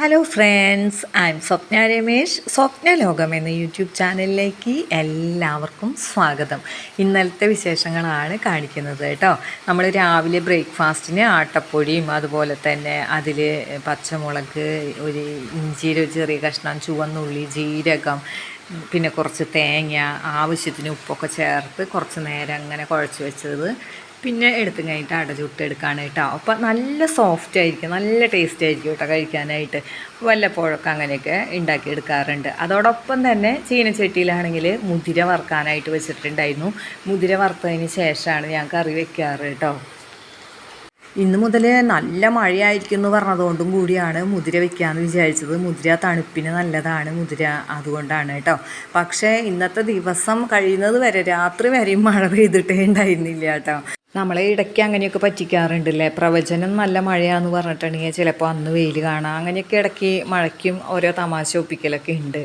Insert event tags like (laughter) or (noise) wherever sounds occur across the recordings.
Hello friends I'm Swapna Ramesh Swapna ലോകം എന്ന YouTube ചാനലിലേക്ക് എല്ലാവർക്കും സ്വാഗതം. ഇന്നലത്തെ വിശേഷങ്ങളാണ് കാണിക്കുന്നത് കേട്ടോ. നമ്മൾ രാവിലെ ബ്രേക്ക്ഫാസ്റ്റിന് ആട്ടപ്പൊടിയും അതുപോലെ തന്നെ അതിൽ പച്ചമുളക് ഒരു ഇഞ്ചിയുടെ ഒരു ചെറിയ കഷ്ണം ചുവന്നുള്ളി ജീരകം പിന്നെ കുറച്ച് തേങ്ങ ആവശ്യത്തിന് ഉപ്പൊക്കെ ചേർത്ത് കുറച്ച് നേരം അങ്ങനെ കുഴച്ച് വെച്ചത് പിന്നെ എടുത്തു കഴിഞ്ഞിട്ട് അട ചുട്ടെടുക്കാണ് കേട്ടോ. അപ്പം നല്ല സോഫ്റ്റ് ആയിരിക്കും നല്ല ടേസ്റ്റ് ആയിരിക്കും കേട്ടോ കഴിക്കാനായിട്ട്. വല്ലപ്പോഴൊക്കെ അങ്ങനെയൊക്കെ ഉണ്ടാക്കിയെടുക്കാറുണ്ട് അതോടൊപ്പം തന്നെ ചീനച്ചട്ടിയിലാണെങ്കിൽ മുതിര വറുക്കാനായിട്ട് വെച്ചിട്ടുണ്ടായിരുന്നു. മുതിര വറുത്തതിന് ശേഷമാണ് ഞാൻ കറി വെക്കാറ് കേട്ടോ. ഇന്ന് മുതൽ നല്ല മഴയായിരിക്കും എന്ന് പറഞ്ഞതുകൊണ്ടും കൂടിയാണ് മുതിര വെക്കാമെന്ന് വിചാരിച്ചത്. മുതിര തണുപ്പിന് നല്ലതാണ് മുതിര അതുകൊണ്ടാണ് കേട്ടോ. പക്ഷേ ഇന്നത്തെ ദിവസം കഴിയുന്നത് വരെ രാത്രി വരെയും മഴ പെയ്തിട്ടേ ഉണ്ടായിരുന്നില്ല കേട്ടോ. നമ്മളെ ഇടയ്ക്ക് അങ്ങനെയൊക്കെ പറ്റിക്കാറുണ്ടല്ലേ? പ്രവചനം നല്ല മഴയാന്ന് പറഞ്ഞിട്ടുണ്ടെങ്കിൽ ചിലപ്പോൾ അന്ന് വെയിൽ കാണാം. അങ്ങനെയൊക്കെ ഇടയ്ക്ക് മഴയ്ക്കും ഓരോ തമാശ ഒപ്പിക്കലൊക്കെ ഉണ്ട്.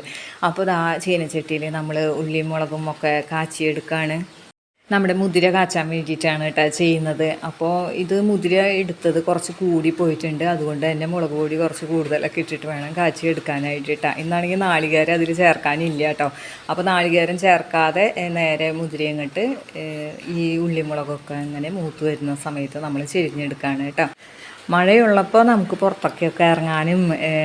അപ്പോൾ ഇതാ ചീനച്ചട്ടിയിൽ നമ്മൾ ഉള്ളിയും മുളകും ഒക്കെ കാച്ചിയെടുക്കുകയാണ് നമ്മുടെ മുതിര കാച്ചാൻ വേണ്ടിയിട്ടാണ് കേട്ടോ ചെയ്യുന്നത്. അപ്പോൾ ഇത് മുതിര എടുത്തത് കുറച്ച് കൂടി പോയിട്ടുണ്ട്. അതുകൊണ്ട് തന്നെ മുളക് പൊടി കുറച്ച് കൂടുതലൊക്കെ ഇട്ടിട്ട് വേണം കാച്ചി എടുക്കാനായിട്ട് കേട്ടോ. ഇന്നാണെങ്കിൽ നാളികേരം അതിൽ ചേർക്കാനില്ല കേട്ടോ. അപ്പോൾ നാളികേരം ചേർക്കാതെ നേരെ മുതിര ഇങ്ങോട്ട് ഈ ഉള്ളിമുളകൊക്കെ അങ്ങനെ മൂത്ത് വരുന്ന സമയത്ത് നമ്മൾ ചെരിഞ്ഞെടുക്കുകയാണ് കേട്ടോ. മഴയുള്ളപ്പോൾ നമുക്ക് പുറത്തൊക്കെയൊക്കെ ഇറങ്ങാനും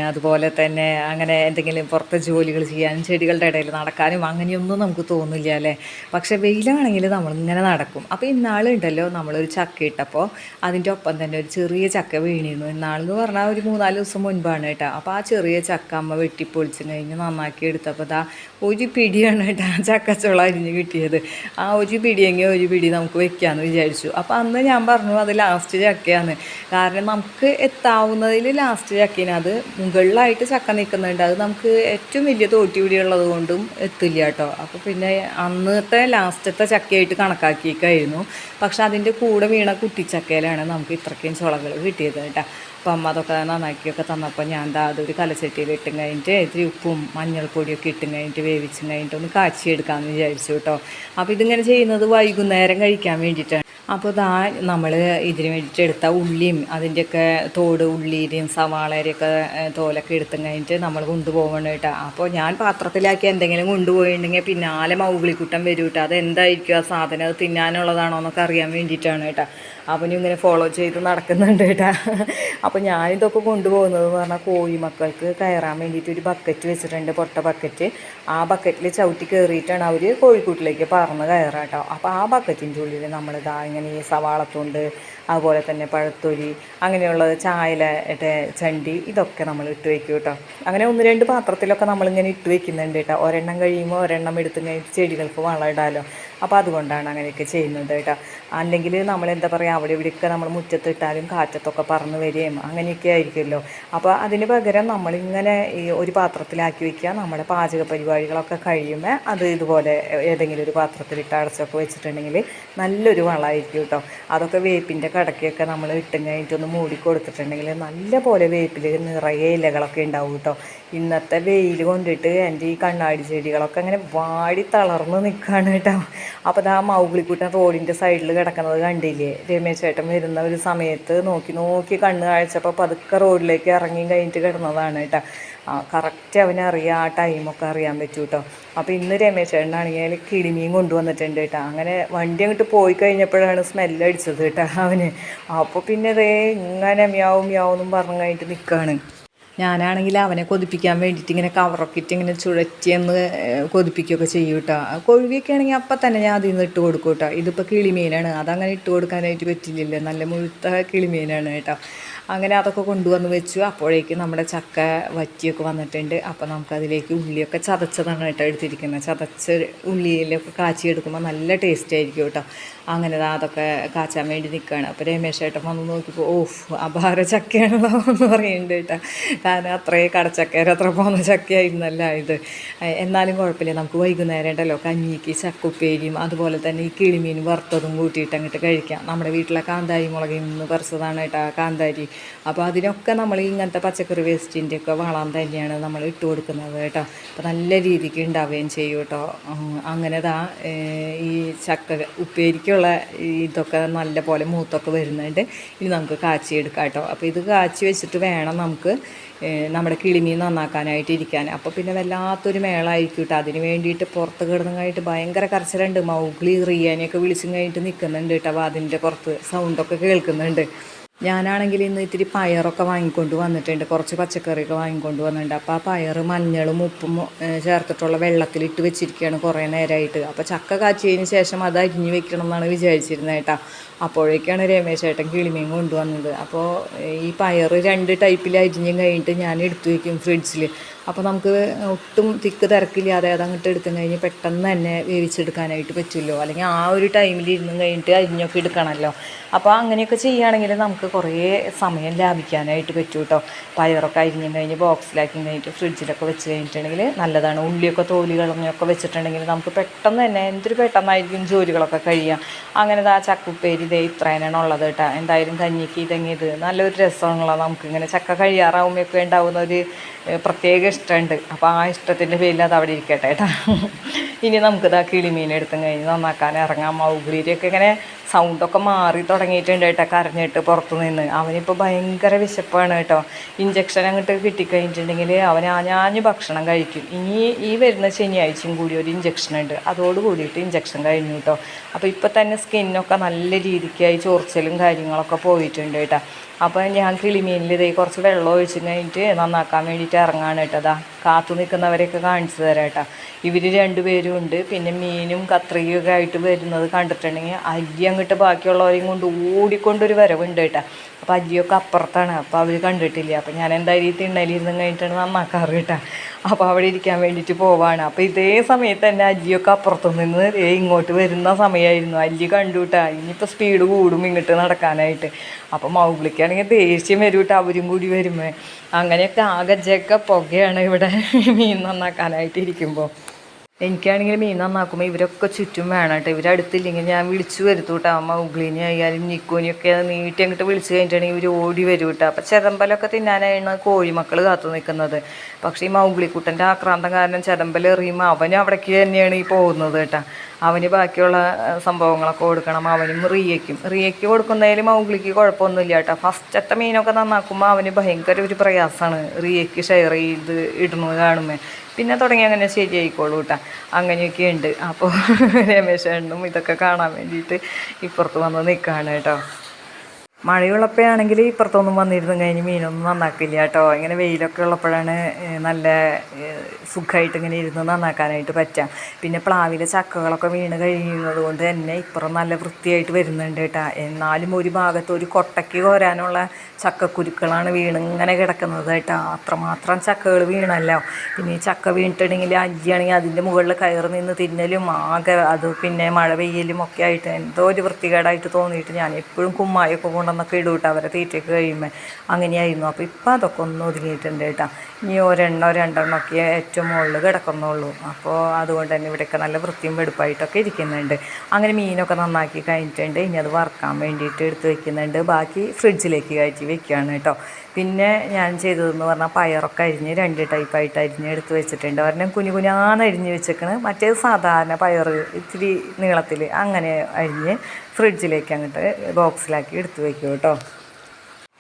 അതുപോലെ തന്നെ അങ്ങനെ എന്തെങ്കിലും പുറത്തെ ജോലികൾ ചെയ്യാനും ചെടികളുടെ ഇടയിൽ നടക്കാനും അങ്ങനെയൊന്നും നമുക്ക് തോന്നില്ല അല്ലേ? പക്ഷേ വെയിലാണെങ്കിൽ നമ്മളിങ്ങനെ നടക്കും. അപ്പോൾ ഇന്നാളുണ്ടല്ലോ നമ്മളൊരു ചക്ക ഇട്ടപ്പോൾ അതിന്റെ ഒപ്പം തന്നെ ഒരു ചെറിയ ചക്ക വീണിരുന്നു. ഇന്നാളെന്ന് പറഞ്ഞാൽ ഒരു മൂന്നാൽ ദിവസം മുൻപാണ് കേട്ടോ. അപ്പോൾ ആ ചെറിയ ചക്ക അമ്മ വെട്ടിപ്പൊളിച്ച് കഴിഞ്ഞ് നന്നാക്കി എടുത്തപ്പോൾ ദാ ഒരു പിടിയാണ് കേട്ടോ ആ ചക്കച്ചുള അരിഞ്ഞ് കിട്ടിയത്. ആ ഒരു പിടിയെങ്കിൽ ഒരു പിടി നമുക്ക് വെക്കാമെന്ന് വിചാരിച്ചു. അപ്പോൾ അന്ന് ഞാൻ പറഞ്ഞു അത് ലാസ്റ്റ് ചക്കയാണ്. കാരണം നമുക്ക് എത്താവുന്നതിൽ ലാസ്റ്റ് ചക്കിന്. അത് മുകളിലായിട്ട് ചക്ക നിൽക്കുന്നുണ്ട്. അത് നമുക്ക് ഏറ്റവും വലിയ തോട്ടി പിടിയുള്ളത് കൊണ്ടും എത്തില്ല കേട്ടോ. അപ്പോൾ പിന്നെ അന്നത്തെ ലാസ്റ്റത്തെ ചക്കയായിട്ട് കണക്കാക്കിയേക്കായിരുന്നു. പക്ഷെ അതിന്റെ കൂടെ വീണ കുട്ടിച്ചക്കയിലാണ് നമുക്ക് ഇത്രയ്ക്കും ചുളകൾ കിട്ടിയത് കേട്ടോ. അപ്പം അമ്മ അതൊക്കെ നന്നാക്കിയൊക്കെ തന്നപ്പോൾ ഞാൻ എന്താ അതൊരു കലച്ചട്ടിയിൽ ഇട്ടും കഴിഞ്ഞിട്ട് ഇത്തിരി ഉപ്പും മഞ്ഞൾപ്പൊടിയൊക്കെ ഇട്ടും കഴിഞ്ഞിട്ട് വേവിച്ചും കഴിഞ്ഞിട്ട് ഒന്ന് കാച്ചിയെടുക്കാമെന്ന് വിചാരിച്ചു കേട്ടോ. അപ്പോൾ ഇതിങ്ങനെ ചെയ്യുന്നത് വൈകുന്നേരം കഴിക്കാൻ വേണ്ടിയിട്ടാണ്. അപ്പോൾ ദാ നമ്മൾ ഇതിന് വേണ്ടിയിട്ട് എടുത്ത ഉള്ളിയും അതിന്റെയൊക്കെ തോട് ഉള്ളിയുടെയും സവാളയുടെയൊക്കെ തോലൊക്കെ എടുത്തും കഴിഞ്ഞിട്ട് നമ്മൾ കൊണ്ടുപോകണം കേട്ടോ. അപ്പോൾ ഞാൻ പാത്രത്തിലാക്കി എന്തെങ്കിലും കൊണ്ടുപോയിട്ടുണ്ടെങ്കിൽ പിന്നാലെ മൗഗിളിക്കുട്ടം വരും കേട്ടോ. അത് എന്തായിരിക്കും ആ സാധനം? അത് തിന്നാനുള്ളതാണോ എന്നൊക്കെ അറിയാൻ വേണ്ടിയിട്ടാണ് കേട്ടോ. അപ്പം ഞാൻ ഇങ്ങനെ ഫോളോ ചെയ്ത് നടക്കുന്നുണ്ട് കേട്ടോ. അപ്പോൾ ഞാനിതൊക്കെ കൊണ്ടുപോകുന്നത് എന്ന് പറഞ്ഞാൽ കോഴി മക്കൾക്ക് കയറാൻ വേണ്ടിയിട്ട് ഒരു ബക്കറ്റ് വെച്ചിട്ടുണ്ട് പൊട്ട ബക്കറ്റ് ആ ബക്കറ്റിൽ ചവിട്ടി കയറിയിട്ടാണ് അവർ കോഴിക്കൂട്ടിലേക്ക് പറന്ന് കയറാം കേട്ടോ. അപ്പോൾ ആ ബക്കറ്റിന്റെ ഉള്ളിൽ നമ്മളിതാ ഇങ്ങനെ ഈ സവാളത്തുണ്ട് അതുപോലെ തന്നെ പഴത്തൊലി അങ്ങനെയുള്ളത് ചായല ചണ്ടി ഇതൊക്കെ നമ്മൾ ഇട്ട് വെക്കും കേട്ടോ. അങ്ങനെ ഒന്ന് രണ്ട് പാത്രത്തിലൊക്കെ നമ്മളിങ്ങനെ ഇട്ട് വെക്കുന്നുണ്ട് കേട്ടോ. ഒരെണ്ണം കഴിയുമ്പോൾ ഒരെണ്ണം എടുത്ത് കഴിഞ്ഞിട്ട് ചെടികൾക്ക് വളം ഇടാമല്ലോ അപ്പോൾ അതുകൊണ്ടാണ് അങ്ങനെയൊക്കെ ചെയ്യുന്നത് കേട്ടോ. അല്ലെങ്കിൽ നമ്മൾ എന്താ പറയുക അവിടെ ഇവിടെയൊക്കെ നമ്മൾ മുറ്റത്തിട്ടാലും കാറ്റത്തൊക്കെ പറന്ന് വരികയും അങ്ങനെയൊക്കെ ആയിരിക്കുമല്ലോ. അപ്പോൾ അതിന് പകരം നമ്മളിങ്ങനെ ഈ ഒരു പാത്രത്തിലാക്കി വെക്കുക. നമ്മുടെ പാചക പരിപാടികളൊക്കെ കഴിയുമ്പോൾ അത് ഇതുപോലെ ഏതെങ്കിലും ഒരു പാത്രത്തിലിട്ട് അടച്ചൊക്കെ വെച്ചിട്ടുണ്ടെങ്കിൽ നല്ലൊരു വളമായിരിക്കും കേട്ടോ. അതൊക്കെ വേപ്പിന്റെ കടക്കൊക്കെ നമ്മൾ ഇട്ടും കഴിഞ്ഞിട്ടൊന്ന് മൂടി കൊടുത്തിട്ടുണ്ടെങ്കിൽ നല്ല പോലെ വേപ്പിൽ നിറയെ ഇലകളൊക്കെ ഉണ്ടാവും കേട്ടോ. ഇന്നത്തെ വെയിൽ കൊണ്ടിട്ട് എന്റെ ഈ കണ്ണാടി ചെടികളൊക്കെ അങ്ങനെ വാടി തളർന്ന് നിൽക്കുകയാണ് കേട്ടോ. അപ്പോൾ ആ മൗഗ്ലിക്കുട്ടൻ റോഡിന്റെ സൈഡിൽ കിടക്കുന്നത് കണ്ടില്ലേ? രമേശ് ചേട്ടൻ വരുന്ന ഒരു സമയത്ത് നോക്കി നോക്കി കണ്ണ് കാഴ്ചപ്പോൾ പതുക്കെ റോഡിലേക്ക് ഇറങ്ങി കഴിഞ്ഞിട്ട് കിടന്നതാണ് കേട്ടോ. ആ കറക്റ്റ് അവനറിയാം ആ ടൈമൊക്കെ അറിയാൻ പറ്റൂ കേട്ടോ അപ്പോൾ ഇന്ന് രമേശ് ചേട്ടനാണെങ്കിൽ കിളിമീൻ കൊണ്ടുവന്നിട്ടുണ്ട് കേട്ടോ. അങ്ങനെ വണ്ടി അങ്ങോട്ട് പോയി കഴിഞ്ഞപ്പോഴാണ് സ്മെല്ല് അടിച്ചത് കേട്ടോ അവന്. അപ്പോൾ പിന്നെ അതേ ഇങ്ങനെ മ്യാവും മ്യാവും എന്നും പറഞ്ഞു കഴിഞ്ഞിട്ട് നിൽക്കുകയാണ് ഞാനാണെങ്കിൽ അവനെ കൊതിപ്പിക്കാൻ വേണ്ടിയിട്ട് ഇങ്ങനെ കവറൊക്കെ ഇട്ട് ഇങ്ങനെ ചുഴറ്റിയെന്ന് കൊതിപ്പിക്കുകയൊക്കെ ചെയ്യും കേട്ടോ കൊഴുവിയൊക്കെ ആണെങ്കിൽ അപ്പം തന്നെ ഞാൻ അതിൽ നിന്ന് ഇട്ട് കൊടുക്കും കേട്ടോ ഇതിപ്പോൾ കിളിമീനാണ്. അതങ്ങനെ ഇട്ട് കൊടുക്കാനായിട്ട് പറ്റില്ലല്ലോ. നല്ല മുഴുത്ത കിളിമീനാണ് കേട്ടോ. അങ്ങനെ അതൊക്കെ കൊണ്ടുവന്ന് വെച്ചു. അപ്പോഴേക്കും നമ്മുടെ ചക്ക വറ്റിയൊക്കെ വന്നിട്ടുണ്ട്. അപ്പോൾ നമുക്കതിലേക്ക് ഉള്ളിയൊക്കെ ചതച്ചതാണ് കേട്ടോ എടുത്തിരിക്കുന്നത്. ചതച്ച് ഉള്ളിയിലൊക്കെ കാച്ചിയെടുക്കുമ്പോൾ നല്ല ടേസ്റ്റ് ആയിരിക്കും കേട്ടോ അങ്ങനെ അതൊക്കെ കാച്ചാൻ വേണ്ടി നിൽക്കുകയാണ് അപ്പോൾ രമേശ് ഏട്ടൻ വന്ന് നോക്കിയപ്പോൾ ഓഫ് അപാര ചക്കയാണല്ലോ എന്ന് പറയുന്നുണ്ട് കേട്ടോ. കാരണം അത്രയും കടച്ചക്കയർ അത്ര പോകുന്ന ചക്കയായിരുന്നല്ല ഇത്. എന്നാലും കുഴപ്പമില്ല. നമുക്ക് വൈകുന്നേരം ഉണ്ടല്ലോ. കഞ്ഞിക്ക് ചക്കുപ്പേരിയും അതുപോലെ തന്നെ ഈ കിളിമീൻ വറുത്തതും കൂട്ടിയിട്ട് അങ്ങോട്ട് കഴിക്കാം. നമ്മുടെ വീട്ടിലെ കാന്താരി മുളകിൽ നിന്ന് പറിച്ചതാണ് കേട്ടോ കാന്താരി. അപ്പോൾ അതിനൊക്കെ നമ്മൾ ഇങ്ങനത്തെ പച്ചക്കറി വേസ്റ്റിന്റെ ഒക്കെ വളം തന്നെയാണ് നമ്മൾ ഇട്ട് കൊടുക്കുന്നത് കേട്ടോ. അപ്പോൾ നല്ല രീതിക്ക് ഉണ്ടാവുകയും ചെയ്യും കേട്ടോ. അങ്ങനെ ഈ ചക്ക ഉപ്പേരിക്കുള്ള ഈ ഇതൊക്കെ നല്ല പോലെ മൂത്തൊക്കെ വരുന്നുണ്ട്. ഇനി നമുക്ക് കാച്ചി എടുക്കാം കേട്ടോ. അപ്പോൾ ഇത് കാച്ചി വെച്ചിട്ട് വേണം നമുക്ക് നമ്മുടെ കിളിമീൻ നന്നാക്കാനായിട്ട് ഇരിക്കാൻ. അപ്പോൾ പിന്നെ വല്ലാത്തൊരു മേളായിരിക്കും കേട്ടോ. അതിന് വേണ്ടിയിട്ട് പുറത്ത് കിടന്നങ്ങായിട്ട് ഭയങ്കര കരച്ചിലുണ്ട്. മൗഗ്ലി റിയാനെയൊക്കെ വിളിച്ചും കഴിഞ്ഞിട്ട് നിൽക്കുന്നുണ്ട് കേട്ടോ. അപ്പോൾ അതിന്റെ പുറത്ത് സൗണ്ടൊക്കെ കേൾക്കുന്നുണ്ട്. ഞാനാണെങ്കിൽ ഇന്ന് ഇത്തിരി പയറൊക്കെ വാങ്ങിക്കൊണ്ട് വന്നിട്ടുണ്ട്. കുറച്ച് പച്ചക്കറിയൊക്കെ വാങ്ങിക്കൊണ്ട് വന്നിട്ടുണ്ട്. അപ്പോൾ ആ പയർ മഞ്ഞളും ഉപ്പും ചേർത്തിട്ടുള്ള വെള്ളത്തിലിട്ട് വെച്ചിരിക്കുകയാണ് കുറേ നേരമായിട്ട് അപ്പോൾ ചക്ക കാച്ചിയതിന് ശേഷം അത് അരിഞ്ഞ് വെക്കണം എന്നാണ് വിചാരിച്ചിരുന്നത് കേട്ടോ. അപ്പോഴേക്കാണ് രമേശ് ഏട്ടൻ കിളിമീൻ കൊണ്ടുവന്നത്. അപ്പോൾ ഈ പയർ രണ്ട് ടൈപ്പിൽ അരിഞ്ഞും കഴിഞ്ഞിട്ട് ഞാൻ എടുത്തു വയ്ക്കും ഫ്രിഡ്ജിൽ അപ്പോൾ നമുക്ക് ഒട്ടും തിക്ക് തിരക്കില്ലാതെ അത് അങ്ങോട്ട് എടുത്തും കഴിഞ്ഞ് പെട്ടെന്ന് തന്നെ വേവിച്ചെടുക്കാനായിട്ട് പറ്റുമല്ലോ അല്ലെങ്കിൽ ആ ഒരു ടൈമിൽ ഇരുന്നും കഴിഞ്ഞിട്ട് അരിഞ്ഞൊക്കെ എടുക്കണമല്ലോ അപ്പോൾ അങ്ങനെയൊക്കെ ചെയ്യുകയാണെങ്കിൽ നമുക്ക് കുറേ സമയം ലാഭിക്കാനായിട്ട് പറ്റും കേട്ടോ പയറൊക്കെ അരിഞ്ഞും കഴിഞ്ഞ് ബോക്സിലാക്കി കഴിഞ്ഞിട്ട് ഫ്രിഡ്ജിലൊക്കെ വെച്ച് കഴിഞ്ഞിട്ടുണ്ടെങ്കിൽ നല്ലതാണ്. ഉള്ളിയൊക്കെ തോലി കളഞ്ഞൊക്കെ വെച്ചിട്ടുണ്ടെങ്കിൽ നമുക്ക് പെട്ടെന്ന് തന്നെ എന്തൊരു പെട്ടെന്നായിരിക്കും ജോലികളൊക്കെ കഴിയുക. അങ്ങനെ ആ ചക്കുപ്പേരി ഇതേ ഇത്രേനാണ് ഉള്ളത് കേട്ടോ എന്തായാലും കഞ്ഞിക്ക് ഇതെങ്ങിയത് നല്ലൊരു രസമാണല്ലോ. നമുക്കിങ്ങനെ ചക്ക കഴിയാറാവുമ്പോഴൊക്കെ ഉണ്ടാവുന്ന ഒരു പ്രത്യേക ഇഷ്ടമുണ്ട്. അപ്പോൾ ആ ഇഷ്ടത്തിന്റെ പേരിൽ അത് അവിടെ ഇരിക്കട്ടെ കേട്ടോ. ഇനി നമുക്കിതാ കിളിമീൻ എടുത്തും കഴിഞ്ഞ് നന്നാക്കാൻ ഇറങ്ങാം. മൗഗ്ലീരിയൊക്കെ ഇങ്ങനെ സൗണ്ടൊക്കെ മാറി തുടങ്ങിയിട്ടുണ്ട് കേട്ടോ കരഞ്ഞിട്ട് പുറത്തു നിന്ന് അവനിപ്പോൾ ഭയങ്കര വിശപ്പാണ് കേട്ടോ. ഇഞ്ചക്ഷൻ അങ്ങോട്ട് കിട്ടിക്കഴിഞ്ഞിട്ടുണ്ടെങ്കിൽ അവൻ ആഞ്ഞാഞ്ഞ് ഭക്ഷണം കഴിക്കും. ഇനി ഈ വരുന്ന ശനിയാഴ്ചയും കൂടി ഒരു ഇഞ്ചക്ഷൻ ഉണ്ട്. അതോട് കൂടിയിട്ട് ഇഞ്ചക്ഷൻ കഴിഞ്ഞു കേട്ടോ. അപ്പോൾ ഇപ്പോൾ തന്നെ സ്കിന്നൊക്കെ നല്ല രീതിക്കായി ചോർച്ചലും കാര്യങ്ങളൊക്കെ പോയിട്ടുണ്ട് കേട്ടോ. അപ്പോൾ ഞാൻ കിളിമീനിൽ ഇതേ കുറച്ച് വെള്ളം ഒഴിച്ച് കഴിഞ്ഞിട്ട് നന്നാക്കാൻ വേണ്ടിയിട്ട് ഇറങ്ങാണ് കേട്ടോ. അതാ കാത്തു നിൽക്കുന്നവരെയൊക്കെ കാണിച്ചു തരാം കേട്ടോ. ഇവർ രണ്ടുപേരും ഉണ്ട്. പിന്നെ മീനും കത്രികയൊക്കെ ആയിട്ട് വരുന്നത് കണ്ടിട്ടുണ്ടെങ്കിൽ അരി അങ്ങോട്ട് ബാക്കിയുള്ളവരെയും കൊണ്ട് ഓടിക്കൊണ്ടൊരു വരവുണ്ട് കേട്ടോ. അപ്പോൾ അജിയൊക്കെ അപ്പുറത്താണ്. അപ്പോൾ അവർ കണ്ടിട്ടില്ല. അപ്പോൾ ഞാൻ എന്തായാലും തിണ്ണലിരുന്ന് കഴിഞ്ഞിട്ടാണ് നന്നാക്കാറ് കേട്ടോ അപ്പോൾ അവിടെ ഇരിക്കാൻ വേണ്ടിയിട്ട് പോവാണ്. അപ്പോൾ ഇതേ സമയത്ത് തന്നെ അജിയൊക്കെ അപ്പുറത്തു നിന്ന് ഇങ്ങോട്ട് വരുന്ന സമയമായിരുന്നു അല്ലി കണ്ടു കേട്ടാ ഇനിയിപ്പോൾ സ്പീഡ് കൂടും ഇങ്ങോട്ട് നടക്കാനായിട്ട്. അപ്പോൾ മൗഗ്ലിക്കാണെങ്കിൽ ദേഷ്യം വരും കേട്ടോ. അവരും കൂടി വരുമ്പോൾ അങ്ങനെയൊക്കെ ആകെ പുകയാണ് ഇവിടെ. മീൻ നന്നാക്കാനായിട്ട് ഇരിക്കുമ്പോൾ എനിക്കാണെങ്കിൽ മീൻ നന്നാക്കുമ്പോൾ ഇവരൊക്കെ ചുറ്റും വേണം കേട്ടോ. ഇവരടുത്തില്ലെങ്കിൽ ഞാൻ വിളിച്ചു വരുത്തു കേട്ടോ. അമ്മ ഉഗ്ലിനെ ആയാലും നിക്കോനെയൊക്കെ നീട്ടി അങ്ങോട്ട് വിളിച്ച് കഴിഞ്ഞിട്ടുണ്ടെങ്കിൽ ഇവർ ഓടി വരും കേട്ടോ. അപ്പം ചെതമ്പലൊക്കെ തിന്നാനാണ് കോഴിമക്കൾ കാത്തു നിൽക്കുന്നത്. പക്ഷേ ഈ മൗഗ്ലിക്കുട്ടന്റെ ആക്രാന്തം കാരണം ചെതമ്പൽ എറിയുമ്പോൾ അവനും അവിടേക്ക് തന്നെയാണ് ഈ പോകുന്നത് കേട്ടോ. അവന് ബാക്കിയുള്ള സംഭവങ്ങളൊക്കെ കൊടുക്കണം അവനും റിയയ്ക്കും. റിയയ്ക്ക് കൊടുക്കുന്നതിൽ മൗഗ്ലിക്ക് കുഴപ്പമൊന്നുമില്ല കേട്ടോ. ഫസ്റ്റത്തെ മീനൊക്കെ നന്നാക്കുമ്പോൾ അവന് ഭയങ്കര ഒരു പ്രയാസമാണ് റിയയ്ക്ക് ഷെയർ ചെയ്ത് ഇടുന്നത് കാണുമ്പോൾ പിന്നെ തുടങ്ങി അങ്ങനെ ശരിയായിക്കോളൂ കേട്ടോ. അങ്ങനെയൊക്കെ ഉണ്ട്. അപ്പോൾ (laughs) രമേശ് എണ്ണും ഇതൊക്കെ കാണാൻ വേണ്ടിയിട്ട് ഇപ്പുറത്ത് വന്ന് നിൽക്കുകയാണ് കേട്ടോ. മഴയുള്ളപ്പോഴാണെങ്കിൽ ഇപ്പുറത്തൊന്നും വന്നിരുന്നു കഴിഞ്ഞ് മീനൊന്നും നന്നാക്കില്ല കേട്ടോ. ഇങ്ങനെ വെയിലൊക്കെ ഉള്ളപ്പോഴാണ് നല്ല സുഖമായിട്ട് ഇങ്ങനെ ഇരുന്ന് നന്നാക്കാനായിട്ട് പറ്റുക പിന്നെ പ്ലാവിലെ ചക്കകളൊക്കെ വീണ് കഴിയുന്നത് കൊണ്ട് തന്നെ ഇപ്പുറം നല്ല വൃത്തിയായിട്ട് വരുന്നുണ്ട് കേട്ടോ. എന്നാലും ഒരു ഭാഗത്ത് ഒരു കൊട്ടയ്ക്ക് കോരാനുള്ള ചക്കക്കുരുക്കളാണ് വീണ് ഇങ്ങനെ കിടക്കുന്നത് കേട്ടോ. അത്രമാത്രം ചക്കകൾ വീണല്ലോ. പിന്നെ ചക്ക വീണിട്ടുണ്ടെങ്കിൽ അല്ലിയാണെങ്കിൽ അതിന്റെ മുകളിൽ കയറി നിന്ന് തിന്നലും ആകെ അത് പിന്നെ മഴ പെയ്യലും ഒക്കെ ആയിട്ട് എന്തോ ഒരു വൃത്തികേടായിട്ട് തോന്നിയിട്ട് ഞാൻ എപ്പോഴും കുമ്മായൊക്കെ കൊണ്ടുവന്നൊക്കെ ഇടും കേട്ടോ അവരെ തീറ്റയൊക്കെ കഴിയുമ്പോൾ അങ്ങനെയായിരുന്നു. അപ്പോൾ ഇപ്പോൾ അതൊക്കെ ഒന്ന് ഒതുങ്ങിയിട്ടുണ്ട് കേട്ടോ ഇനി ഒരെണ്ണോ രണ്ടെണ്ണോ ഒക്കെ ഏറ്റവും മുകളിൽ കിടക്കുന്നുള്ളൂ. അപ്പോൾ അതുകൊണ്ട് തന്നെ ഇവിടെയൊക്കെ നല്ല വൃത്തിയും വെടുപ്പായിട്ടൊക്കെ ഇരിക്കുന്നുണ്ട്. അങ്ങനെ മീനൊക്കെ നന്നാക്കി കഴിഞ്ഞിട്ടുണ്ട്. ഇനി അത് വറുക്കാൻ വേണ്ടിയിട്ട് എടുത്ത് വെക്കുന്നുണ്ട്. ബാക്കി ഫ്രിഡ്ജിലേക്ക് കയറ്റി വെക്കുകയാണ് കേട്ടോ പിന്നെ ഞാൻ ചെയ്തതെന്ന് പറഞ്ഞാൽ പയറൊക്കെ അരിഞ്ഞ് രണ്ട് ടൈപ്പായിട്ട് അരിഞ്ഞ് എടുത്ത് വെച്ചിട്ടുണ്ട്. ഒരെണ്ണം കുഞ്ഞു കുഞ്ഞാന്ന് അരിഞ്ഞ് വെച്ചേക്കണ്. മറ്റേത് സാധാരണ പയർ ഇത്തിരി നീളത്തിൽ അങ്ങനെ അരിഞ്ഞ് ഫ്രിഡ്ജിലേക്ക് അങ്ങോട്ട് ബോക്സിലാക്കി എടുത്ത് വയ്ക്കും കേട്ടോ.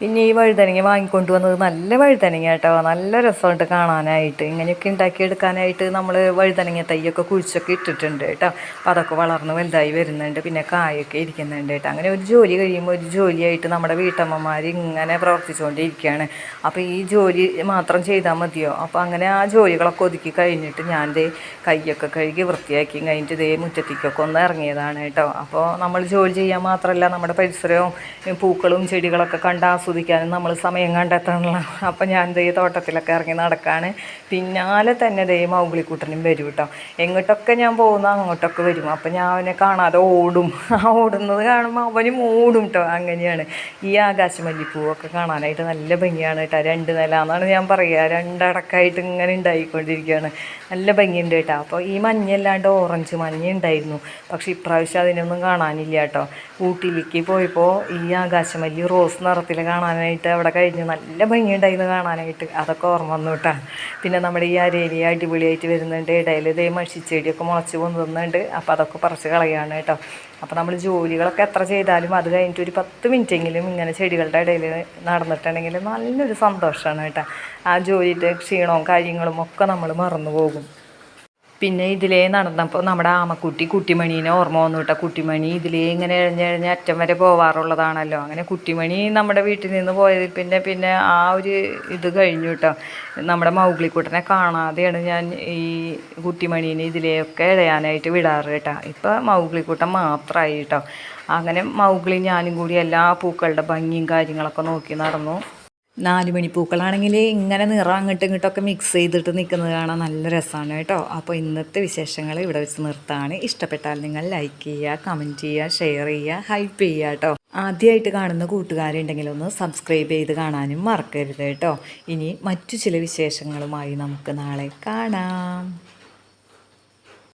പിന്നെ ഈ വഴുതനങ്ങ വാങ്ങിക്കൊണ്ട് വന്നത് നല്ല വഴുതനങ്ങ കേട്ടോ. നല്ല രസമുണ്ട് കാണാനായിട്ട്. ഇങ്ങനെയൊക്കെ ഉണ്ടാക്കിയെടുക്കാനായിട്ട് നമ്മൾ വഴുതനങ്ങ തൈയൊക്കെ കുഴിച്ചൊക്കെ ഇട്ടിട്ടുണ്ട് കേട്ടോ. അപ്പോൾ അതൊക്കെ വളർന്ന് വലുതായി വരുന്നുണ്ട്. പിന്നെ കായൊക്കെ ഇരിക്കുന്നുണ്ട് കേട്ടോ. അങ്ങനെ ഒരു ജോലി കഴിയുമ്പോൾ ഒരു ജോലിയായിട്ട് നമ്മുടെ വീട്ടമ്മമാർ ഇങ്ങനെ പ്രവർത്തിച്ചുകൊണ്ടിരിക്കുകയാണ് അപ്പോൾ ഈ ജോലി മാത്രം ചെയ്താൽ മതിയോ? അപ്പോൾ അങ്ങനെ ആ ജോലികളൊക്കെ ഒതുക്കി കഴിഞ്ഞിട്ട് ഞാൻ ദേ കൈയൊക്കെ കഴുകി വൃത്തിയാക്കി കഴിഞ്ഞിട്ട് ദേ മുറ്റത്തേക്കൊക്കെ ഒന്ന് ഇറങ്ങിയതാണ് കേട്ടോ. അപ്പോൾ നമ്മൾ ജോലി ചെയ്യാൻ മാത്രമല്ല നമ്മുടെ പരിസരവും പൂക്കളും ചെടികളൊക്കെ കണ്ട് ആസ്വദിക്കാനും നമ്മൾ സമയം കണ്ടെത്തണമല്ലോ അപ്പം ഞാൻ ദേ തോട്ടത്തിലൊക്കെ ഇറങ്ങി നടക്കാണ്. പിന്നാലെ തന്നെ ദേ മൗഗ്ലിക്കുട്ടനും വരും കേട്ടോ എങ്ങോട്ടൊക്കെ ഞാൻ പോകുന്ന അങ്ങോട്ടൊക്കെ വരും. അപ്പം ഞാൻ അവനെ കാണാതെ ഓടും. ആ ഓടുന്നത് കാണുമ്പോൾ അവനും ഓടും കേട്ടോ അങ്ങനെയാണ്. ഈ ആകാശമല്ലിപ്പൂവൊക്കെ കാണാനായിട്ട് നല്ല ഭംഗിയാണ് കേട്ടോ രണ്ട് നില എന്നാണ് ഞാൻ പറയുക രണ്ടടക്കായിട്ട് ഇങ്ങനെ ഉണ്ടായിക്കൊണ്ടിരിക്കുകയാണ് നല്ല ഭംഗിയുണ്ട് കേട്ടോ അപ്പോൾ ഈ മഞ്ഞല്ലാണ്ട് ഓറഞ്ച് മഞ്ഞ ഉണ്ടായിരുന്നു. പക്ഷേ ഇപ്രാവശ്യം അതിനൊന്നും കാണാനില്ല കേട്ടോ ഊട്ടിയിലേക്ക് പോയപ്പോൾ ഈ ആകാശമല്ലി റോസ് നിറത്തിൽ കാണാനായിട്ട് അവിടെ കഴിഞ്ഞ്. നല്ല ഭംഗിയുണ്ടായിരുന്നു കാണാനായിട്ട്. അതൊക്കെ ഓർമ്മ വന്നു കേട്ടാണ് പിന്നെ നമ്മുടെ ഈ അരേലി അടിപൊളിയായിട്ട് വരുന്നുണ്ട്. ഇടയിൽ ഇതേ മഷിച്ചെടിയൊക്കെ മുളച്ച് കൊണ്ടുവന്നുണ്ട്. അപ്പോൾ അതൊക്കെ പറിച്ച് കളയാണ് കേട്ടോ. അപ്പോൾ നമ്മൾ ജോലികളൊക്കെ എത്ര ചെയ്താലും അത് കഴിഞ്ഞിട്ട് ഒരു പത്ത് മിനിറ്റെങ്കിലും ഇങ്ങനെ ചെടികളുടെ ഇടയിൽ നടന്നിട്ടുണ്ടെങ്കിൽ നല്ലൊരു സന്തോഷമാണ് കേട്ടോ. ആ ജോലിയുടെ ക്ഷീണവും കാര്യങ്ങളും ഒക്കെ നമ്മൾ മറന്നു പോകും. പിന്നെ ഇതിലേ നടന്നപ്പോൾ നമ്മുടെ ആമക്കുട്ടി കുട്ടിമണീനെ ഓർമ്മ വന്നു കേട്ടോ. കുട്ടിമണി ഇതിലേ ഇങ്ങനെ എഴഞ്ഞെഴഞ്ഞ് അറ്റം വരെ പോവാറുള്ളതാണല്ലോ. അങ്ങനെ കുട്ടിമണി നമ്മുടെ വീട്ടിൽ നിന്ന് പോയതിൽ പിന്നെ പിന്നെ ആ ഒരു ഇത് കഴിഞ്ഞു കേട്ടോ. നമ്മുടെ മൗഗ്ലിക്കുട്ടനെ കാണാതെയാണ് ഞാൻ ഈ കുട്ടിമണീനെ ഇതിലെയൊക്കെ ഇഴയാനായിട്ട് വിടാറ് കേട്ടോ. ഇപ്പം മൗഗ്ലിക്കുട്ടൻ മാത്രമായി കേട്ടോ. അങ്ങനെ മൗഗ്ലി ഞാനും കൂടി എല്ലാ പൂക്കളുടെ ഭംഗിയും കാര്യങ്ങളൊക്കെ നോക്കി നടന്നു. നാല് മണിപ്പൂക്കളാണെങ്കിൽ ഇങ്ങനെ നിറം അങ്ങോട്ടും ഇങ്ങോട്ടൊക്കെ മിക്സ് ചെയ്തിട്ട് നിൽക്കുന്നത് കാണാൻ നല്ല രസമാണ് കേട്ടോ. അപ്പോൾ ഇന്നത്തെ വിശേഷങ്ങൾ ഇവിടെ വെച്ച് നിർത്താണ്. ഇഷ്ടപ്പെട്ടാൽ നിങ്ങൾ ലൈക്ക് ചെയ്യുക കമന്റ് ചെയ്യുക ഷെയർ ചെയ്യുക ഹൈപ്പ് ചെയ്യുക കേട്ടോ. ആദ്യമായിട്ട് കാണുന്ന കൂട്ടുകാരുണ്ടെങ്കിൽ ഒന്ന് സബ്സ്ക്രൈബ് ചെയ്ത് കാണാനും മറക്കരുത് കേട്ടോ. ഇനി മറ്റു ചില വിശേഷങ്ങളുമായി നമുക്ക് നാളെ കാണാം.